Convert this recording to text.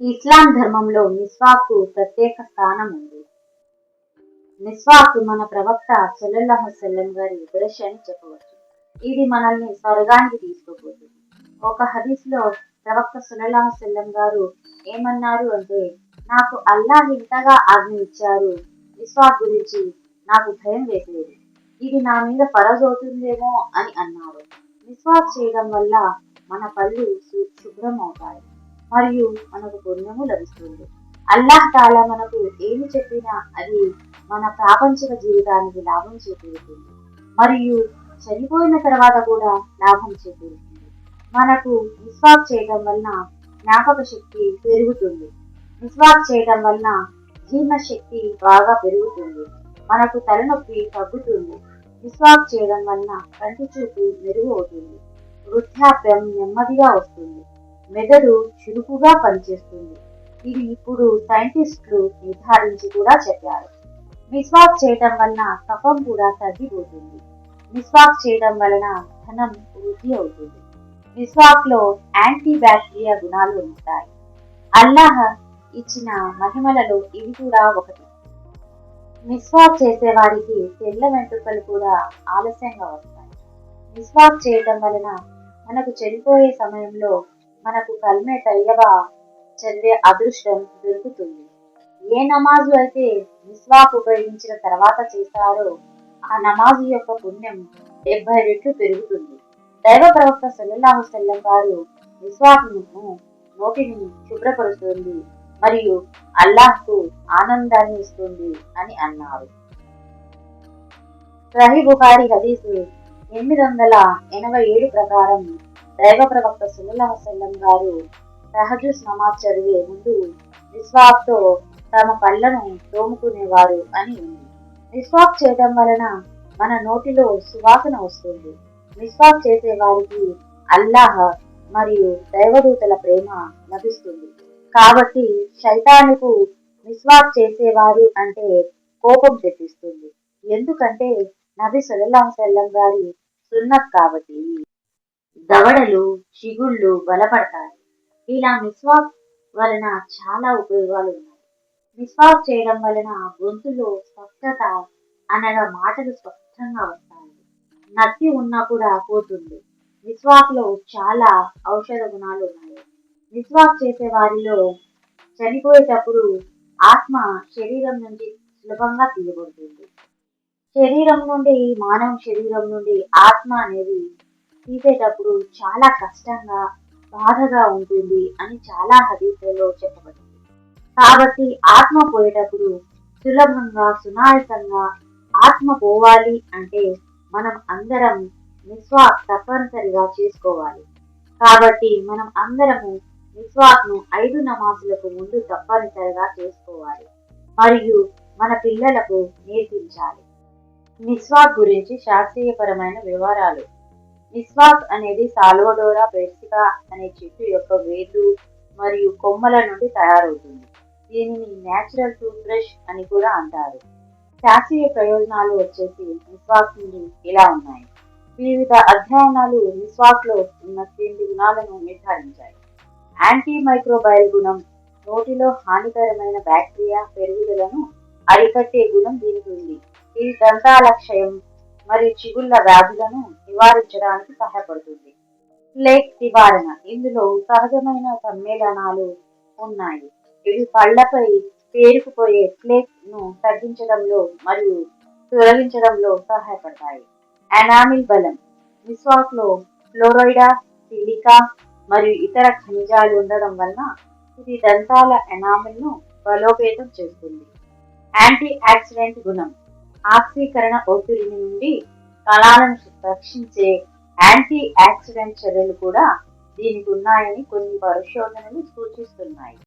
ఇస్లాం ధర్మంలో నిస్వాకు ప్రత్యేక స్థానం ఉంది. మిస్వాక్ మన ప్రవక్త సల్లల్లాహు గారి బ్రష్ అని చెప్పవచ్చు. ఇది మనల్ని స్వర్గానికి తీసుకుపోతుంది. ఒక హదీస్లో ప్రవక్త సల్లల్లాహు గారు ఏమన్నారు అంటే నాకు అల్లాహ్ ఇంతగా ఆజ్ఞ ఇచ్చారు నిస్వాక్ గురించి నాకు భయం వేసేది ఇది నా మీద ఫరజ్ అవుతుందేమో అని అన్నారు. నిస్వాక్ చేయడం వల్ల మన పళ్ళు శుభ్రం అవుతాయి మరియు మనకు పుణ్యము లభిస్తుంది. అల్లాహ్ తాలా మనకు ఏమి చెప్పినా అది మన ప్రాపంచిక జీవితానికి లాభం చేకూరుతుంది. మరియు చనిపోయిన తర్వాత కూడా లాభం చేకూరుతుంది. మనకు మిస్వాక్ చేయడం వలన జ్ఞాపక శక్తి పెరుగుతుంది. మిస్వాక్ చేయడం వలన జీర్ణశక్తి బాగా పెరుగుతుంది. మనకు తలనొప్పి తగ్గుతుంది. మిస్వాక్ చేయడం వలన కంటి చూపు మెరుగు అవుతుంది. వృద్ధాప్యం నెమ్మదిగా వస్తుంది. మెదడు చురుకుగా పనిచేస్తుంది. ఇది ఇప్పుడు సైంటిస్టులు నిర్ధారించి కూడా చెప్పారు. మిస్వాక్ చేయడం వలన కఫం కూడా తగ్గిపోతుంది. మిస్వాక్ చేయడం వలన ధనం వృద్ధి అవుతుంది. మిస్వాక్లో యాంటీ బ్యాక్టీరియా గుణాలు ఉంటాయి. అల్లాహ్ ఇచ్చిన మహిమలలో ఇది కూడా ఒకటి. మిస్వాక్ చేసేవారికి తెల్ల వెంట్రుకలు కూడా ఆలస్యంగా వస్తాయి. మిస్వాక్ చేయడం వలన మనకు చనిపోయే సమయంలో మనకు కల్మే తయ్యబా చదివే అదృష్టం దొరుకుతుంది. ఏ నమాజు అయితే మిస్వాక్ ఉపయోగించిన తర్వాత చేస్తారో ఆ నమాజు యొక్క పుణ్యం డెబ్బై రెట్లు పెరుగుతుంది. దైవ ప్రవక్త సల్లల్లాహు సల్లం గారు మిస్వాక్ను నోటిని శుభ్రపరుస్తుంది మరియు అల్లాహ్కు ఆనందాన్ని ఇస్తుంది అని అన్నారు. సహీ బుఖారి హదీసు ఎనిమిది వందల ఎనభై ఏడు ప్రకారం దైవ ప్రవక్త సల్లల్లాహు గారు సహజ నమాజ్ చదివే ముందు విశ్వాక్తో తమ పళ్ళను తోముకునేవారు అని ఉంది. విశ్వాక్ చేయడం వలన మన నోటిలో సువాసన వస్తుంది. విశ్వాక్ చేసే వారికి అల్లాహ్ మరియు దైవదూతల ప్రేమ లభిస్తుంది. కాబట్టి శైతానుకు విశ్వాక్ చేసేవారు అంటే కోపం తెప్పిస్తుంది. ఎందుకంటే నబి సల్లల్లాహు సల్లం గారి సున్నత్ కాబట్టి. దవడలు చిగుళ్ళు బలపడతాయి. ఇలా మిస్వాక్ వలన చాలా ఉపయోగాలు ఉన్నాయి మిస్వాక్ చేయడం వలన గొంతులో స్పష్టత అనగా మాటలు స్పష్టంగా వస్తాయి. నత్తి ఉన్నా కూడా పోతుంది. మిస్వాక్లో చాలా ఔషధ గుణాలు ఉన్నాయి. మిస్వాక్ చేసే వారిలో చనిపోయేటప్పుడు ఆత్మ శరీరం నుండి సులభంగా తీయబడుతుంది. శరీరం నుండి మానవ శరీరం నుండి ఆత్మ అనేది తీసేటప్పుడు చాలా కష్టంగా బాధగా ఉంటుంది అని చాలా హదీసులలో చెప్పబడింది. కాబట్టి ఆత్మ పోయేటప్పుడు సులభంగా సునాయసంగా ఆత్మ పోవాలి అంటే మనం అందరం మిస్వాక్ తప్పనిసరిగా చేసుకోవాలి. కాబట్టి మనం అందరము మిస్వాక్ను ఐదు నమాజులకు ముందు తప్పనిసరిగా చేసుకోవాలి. మరియు మన పిల్లలకు నేర్పించాలి. మిస్వాక్ గురించి శాస్త్రీయపరమైన వివరాలు. నిస్వాస్ అనేది సాల్వడోరా పెర్సికా అనే చెట్టు యొక్క వేర్లు మరియు కొమ్మల నుండి తయారవుతుంది. దీనిని నేచురల్ టూత్ బ్రష్ అని కూడా అంటారు. శాస్త్రీయ ప్రయోజనాలు వచ్చేసి నిస్వాస్ నుండి ఇలా ఉన్నాయి. వివిధ అధ్యయనాలు నిస్వాక్లో ఉన్న క్రింది గుణాలను నిర్ధారించాయి. యాంటీ మైక్రోబయల్ గుణం నోటిలో హానికరమైన బ్యాక్టీరియా పెరుగుదలను అరికట్టే గుణం దీనికి ఉంది. ఇది దంతాల క్షయం మరియు చిగుళ్ళ వ్యాధులను నివారించడానికి సహాయపడుతుంది. ప్లేక్ నివారణ. ఇందులో సహజమైన సమ్మేళనాలు ఉన్నాయి. ఇవి పళ్ళపై పేరుకుపోయే ప్లేక్ను తగ్గించడంలో మరియు తొలగించడంలో సహాయపడతాయి. ఎనామిల్ బలం. మిస్వాక్లో ఫ్లోరైడా సిలికా మరియు ఇతర ఖనిజాలు ఉండడం వలన ఇది దంతాల ఎనామిల్ను బలోపేతం చేస్తుంది. యాంటీ ఆక్సిడెంట్ గుణం. ఆక్సీకరణ ఒత్తిడిని నుండి కణాలను రక్షించే యాంటీ ఆక్సిడెంట్ చర్యలు కూడా దీనికి ఉన్నాయని కొన్ని పరిశోధనలు సూచిస్తున్నాయి.